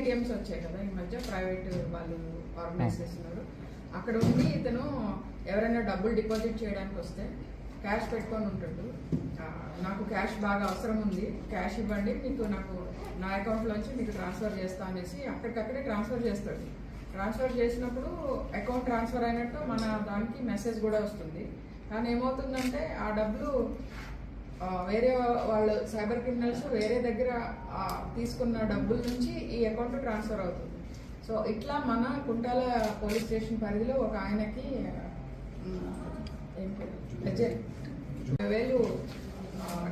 ATMs వచ్చాయి కదా ఈ మధ్య ప్రైవేట్ వాళ్ళు ఆర్గనైజ్ చేస్తున్నారు. అక్కడ ఉండి ఇతను ఎవరైనా డబ్బులు డిపాజిట్ చేయడానికి వస్తే క్యాష్ పెట్టుకొని ఉంటాడు. నాకు క్యాష్ బాగా అవసరం ఉంది క్యాష్ ఇవ్వండి మీకు నాకు నా అకౌంట్లోంచి మీకు ట్రాన్స్ఫర్ చేస్తా అనేసి అక్కడికక్కడే ట్రాన్స్ఫర్ చేస్తాడు. ట్రాన్స్ఫర్ చేసినప్పుడు అకౌంట్ ట్రాన్స్ఫర్ అయినట్టు మన దానికి మెసేజ్ కూడా వస్తుంది. కానీ ఏమవుతుందంటే ఆ డబ్బులు వేరే వాళ్ళు సైబర్ క్రిమినల్స్ వేరే దగ్గర తీసుకున్న డబ్బుల నుంచి ఈ అకౌంట్ ట్రాన్స్ఫర్ అవుతుంది. సో ఇట్లా మన కుంటాల పోలీస్ స్టేషన్ పరిధిలో ఒక ఆయనకి అజయ్. వేలు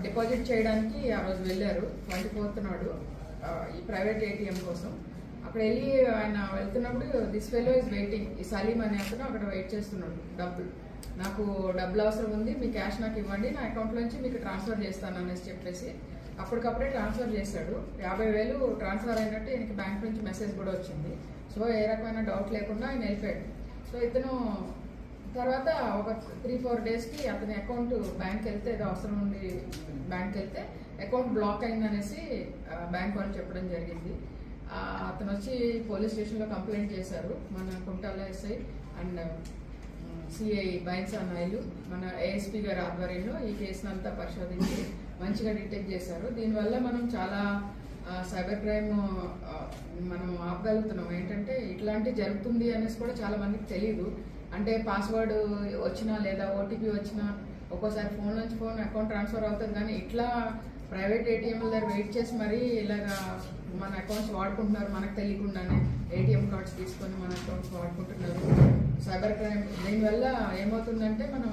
డిపాజిట్ చేయడానికి ఆ రోజు వెళ్ళారు. ట్వంటీ ఫోర్త్ నాడు ఈ ప్రైవేట్ ఏటీఎం కోసం. అక్కడ వెళ్ళి ఆయన వెళ్తున్నప్పుడు దిస్ ఫెలో ఇస్ వెయిటింగ్. ఈ సలీం అనే అతను అక్కడ వెయిట్ చేస్తున్నాడు డబ్బులు. నాకు డబ్బులు అవసరం ఉంది మీ క్యాష్ నాకు ఇవ్వండి నా అకౌంట్ నుంచి మీకు ట్రాన్స్ఫర్ చేస్తాను అనేసి చెప్పేసి అప్పటికప్పుడే ట్రాన్స్ఫర్ చేశాడు. యాభై వేలు ట్రాన్స్ఫర్ అయినట్టు ఈయనకి బ్యాంక్ నుంచి మెసేజ్ కూడా వచ్చింది. సో ఏ రకమైన డౌట్ లేకుండా ఆయన వెళ్ళిపోయాడు. సో ఇతను తర్వాత ఒక త్రీ ఫోర్ డేస్కి అతని అకౌంట్ బ్యాంక్ వెళ్తే ఏదో అవసరం ఉంది బ్యాంక్ వెళ్తే అకౌంట్ బ్లాక్ అయిందనేసి బ్యాంక్ వాళ్ళు చెప్పడం జరిగింది. అతను వచ్చి పోలీస్ స్టేషన్లో కంప్లైంట్ చేశారు మన Kuntala SI. And CI Bhainsa నాయులు మన ఏఎస్పీ గారి ఆధ్వర్యంలో ఈ కేసును అంతా పరిశోధించి మంచిగా డిటెక్ట్ చేశారు. దీనివల్ల మనం చాలా సైబర్ క్రైమ్ మనం ఆపగలుగుతున్నాం. ఏంటంటే ఇట్లాంటి జరుగుతుంది అనేసి కూడా చాలా మందికి తెలియదు అంటే పాస్వర్డ్ వచ్చినా లేదా ఓటీపీ వచ్చినా ఒక్కోసారి ఫోన్ నుంచి ఫోన్ అకౌంట్ ట్రాన్స్ఫర్ అవుతుంది. కానీ ఇట్లా ప్రైవేట్ ఏటీఎంల దగ్గర వెయిట్ చేసి మరీ ఇలాగా మన అకౌంట్స్ వాడుకుంటున్నారు మనకు తెలియకుండానే ఏటీఎం కార్డ్స్ తీసుకొని మన అకౌంట్స్ వాడుకుంటున్నారు. సైబర్ క్రైమ్ దీనివల్ల ఏమవుతుందంటే మనం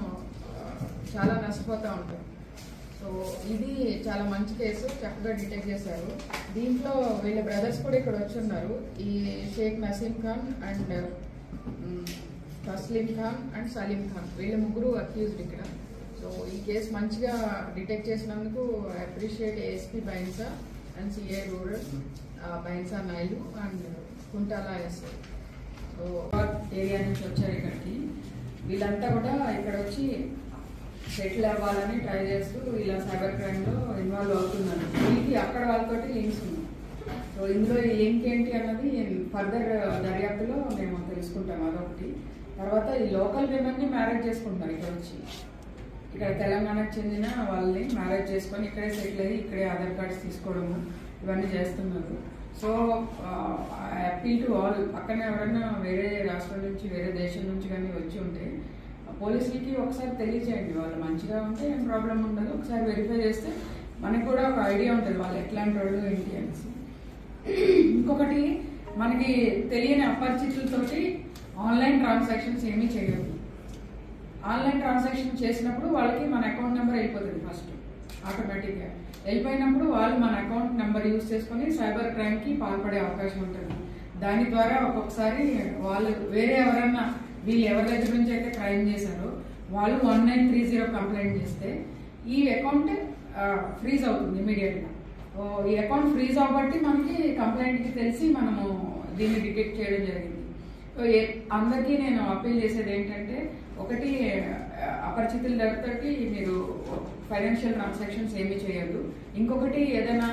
చాలా నష్టపోతూ ఉంటాం. సో ఇది చాలా మంచి కేసు చక్కగా డిటెక్ట్ చేశారు. దీంట్లో వీళ్ళ బ్రదర్స్ కూడా ఇక్కడ వచ్చి ఉన్నారు ఈ Sheikh Naseem Khan and um, Tasleem Khan and Saleem Khan. వీళ్ళ ముగ్గురు అక్యూజ్డ్ ఇక్కడ. సో ఈ కేసు మంచిగా డిటెక్ట్ చేసినందుకు appreciate ASP Bhainsa and CI rural Bhainsa Naidu and Kuntala SI so area నుంచి వచ్చారు ఇక్కడికి. వీళ్ళంతా కూడా ఇక్కడ వచ్చి సెటిల్ అవ్వాలని ట్రై చేస్తూ ఇలా సైబర్ క్రైమ్లో ఇన్వాల్వ్ అవుతున్నారు. వీళ్ళకి అక్కడ వాళ్ళతోటి లింక్స్ ఉన్నాయి. సో ఇందులో లింక్ ఏంటి అన్నది ఫర్దర్ దర్యాప్తులో మేము తెలుసుకుంటాం అదొకటి. తర్వాత ఈ లోకల్ విమెన్ని మ్యారేజ్ చేసుకుంటున్నారు ఇక్కడ వచ్చి ఇక్కడ తెలంగాణకు చెందిన వాళ్ళని మ్యారేజ్ చేసుకొని ఇక్కడే సెటిల్ అయ్యి ఇక్కడే ఆధార్ కార్డ్స్ తీసుకోవడము ఇవన్నీ చేస్తున్నారు. సో అప్పీల్ టు ఆల్ పక్కన ఎవరైనా వేరే రాష్ట్రం నుంచి వేరే దేశం నుంచి కానీ వచ్చి ఉంటే పోలీసులకి ఒకసారి తెలియజేయండి వాళ్ళు మంచిగా ఉంటే ఏం ప్రాబ్లం ఉండదు. ఒకసారి వెరిఫై చేస్తే మనకు కూడా ఒక ఐడియా ఉంటుంది వాళ్ళు ఎట్లాంటి వాళ్ళు ఏంటి అనేసి. ఇంకొకటి మనకి తెలియని అపరిచితులతోటి ఆన్లైన్ ట్రాన్సాక్షన్స్ ఏమీ చేయకూడదు ఆన్లైన్ ట్రాన్సాక్షన్ చేసినప్పుడు వాళ్ళకి మన అకౌంట్ నెంబర్ అయిపోతుంది ఫస్ట్ ఆటోమేటిక్గా. వెళ్ళిపోయినప్పుడు వాళ్ళు మన అకౌంట్ నెంబర్ యూజ్ చేసుకొని సైబర్ క్రైమ్కి పాల్పడే అవకాశం ఉంటుంది. దాని ద్వారా ఒక్కొక్కసారి వాళ్ళు వేరే ఎవరన్నా వీళ్ళు ఎవరి దగ్గర నుంచి అయితే క్రైమ్ చేశారో వాళ్ళు one nine three zero complaint చేస్తే ఈ అకౌంట్ ఫ్రీజ్ అవుతుంది ఇమీడియట్గా. ఈ అకౌంట్ ఫ్రీజ్ అవ్వబట్టి మనకి కంప్లైంట్కి తెలిసి మనము దీన్ని డిటెక్ట్ చేయడం జరిగింది. అందరికీ నేను అప్పీల్ చేసేది ఏంటంటే ఒకటి అపరిచితుల దగ్గరతోటి మీరు ఫైనాన్షియల్ ట్రాన్సాక్షన్స్ ఏమీ చేయొద్దు. ఇంకొకటి ఏదైనా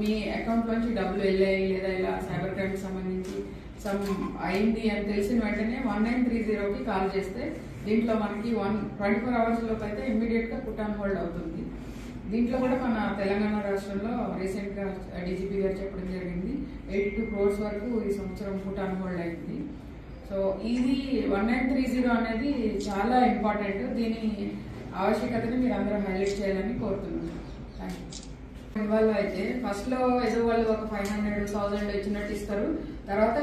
మీ అకౌంట్ నుంచి డబ్బులు వెళ్ళాయి లేదా ఇలా సైబర్ క్రైమ్ సంబంధించి సమ్ అయింది అని తెలిసిన వెంటనే వన్ నైన్ త్రీ జీరోకి కాల్ చేస్తే దీంట్లో మనకి వన్ ట్వంటీ ఫోర్ అవర్స్ లోపు అయితే ఇమ్మీడియట్గా పుట్ ఆన్ హోల్డ్ అవుతుంది. దీంట్లో కూడా మన తెలంగాణ రాష్ట్రంలో రీసెంట్గా డీజీపీ గారు చెప్పడం జరిగింది. ఎయిట్ టూ క్రోర్స్ వరకు ఈ సంవత్సరం పుట్ ఆన్ హోల్డ్ అయింది. సో ఇది వన్ నైన్ త్రీ జీరో అనేది చాలా ఇంపార్టెంట్. దీని ఆవశ్యకతను మీరు అందరూ హైలైట్ చేయాలని కోరుతున్నాను. థ్యాంక్ ఇన్వాల్వ్ అయితే ఫస్ట్లో ఏదో వాళ్ళు ఒక ఫైవ్ హండ్రెడ్ థౌసండ్ ఇచ్చినట్టు ఇస్తారు. తర్వాత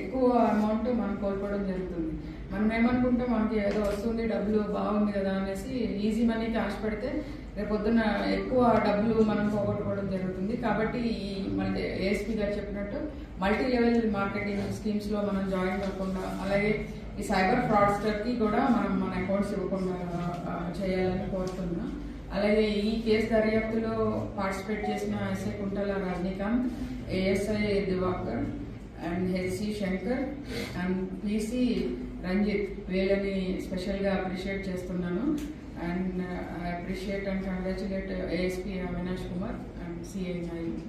ఎక్కువ అమౌంట్ మనం కోల్పోవడం జరుగుతుంది. మనం ఏమనుకుంటాం మనకి ఏదో వస్తుంది డబ్బులు బాగుంది కదా అనేసి ఈజీ మనీకి ఆశ పెడితే రేపు పొద్దున్న ఎక్కువ డబ్బులు మనం పోగొట్టుకోవడం జరుగుతుంది. కాబట్టి ఈ మన ఏఎస్పీ గారు చెప్పినట్టు మల్టీ లెవెల్ మార్కెటింగ్ స్కీమ్స్లో మనం జాయిన్ కాకుండా అలాగే ఈ సైబర్ ఫ్రాడ్స్టర్కి కూడా మనం మన అకౌంట్స్ ఇవ్వకుండా చేయాలని కోరుతున్నాం. అలాగే ఈ కేసు దర్యాప్తులో పార్టిసిపేట్ చేసిన SI Kuntala Rajinikanth ASI Diwakar and HC Shankar and PC Ranjith వీళ్ళని స్పెషల్గా అప్రిషియేట్ చేస్తున్నాను. And appreciate and congratulate ASP Avinash Kumar and CI Naidu